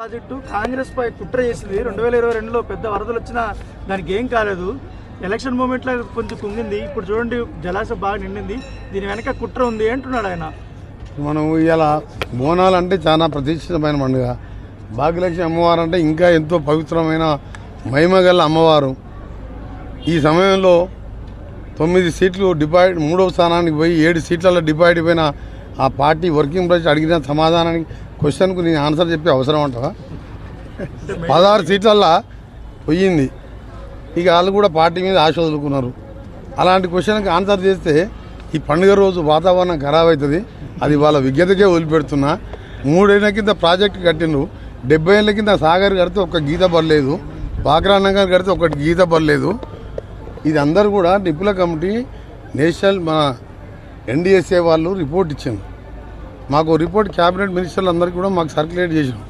Project Congress పై కుట్ర చేసింది. రెండు వేల ఇరవై రెండులో పెద్ద వరదలు వచ్చినా దానికి ఏం కాలేదు. ఎలక్షన్ మూమెంట్లో కొంచెం కుంగింది. ఇప్పుడు చూడండి జలాశయం బాగా నిండింది. దీని వెనక కుట్ర ఉంది అంటున్నాడు ఆయన. మనం ఇలా బోనాలు అంటే చాలా ప్రతిష్ఠితమైన పండుగ. భాగ్యలక్ష్మి అమ్మవారు అంటే ఇంకా ఎంతో పవిత్రమైన మహిమగల అమ్మవారు. ఈ సమయంలో తొమ్మిది సీట్లు డిపాయిడ్ మూడవ స్థానానికి పోయి ఏడు సీట్లలో డిపాయిడ్ అయిపోయిన ఆ పార్టీ వర్కింగ్ ప్రెసిడెంట్ అడిగిన సమాధానానికి క్వశ్చన్కు నేను ఆన్సర్ చెప్పే అవసరం అంటావా? పదహారు సీట్లల్లా పోయింది. ఇక వాళ్ళు కూడా పార్టీ మీద ఆశ వదులుకున్నారు. అలాంటి క్వశ్చన్కి ఆన్సర్ చేస్తే ఈ పండుగ రోజు వాతావరణం ఖరాబ్ అవుతుంది. అది వాళ్ళ విజ్ఞతకే వదిలిపెడుతున్నా. మూడేళ్ళ కింద ప్రాజెక్టు కట్టిండ్రు. డెబ్బై ఏళ్ళ కింద సాగర్ కడితే ఒక్క గీత పర్లేదు బాక్రా నగర్ కడితే ఒకటి గీత పర్లేదు ఇది అందరు కూడా నిపుల కమిటీ నేషనల్ మన ఎన్డీఎస్ఏ వాళ్ళు రిపోర్ట్ ఇచ్చింది మాకు రిపోర్ట్ క్యాబినెట్ మినిస్టర్లు అందరికీ కూడా మాకు సర్క్యులేట్ చేసినాం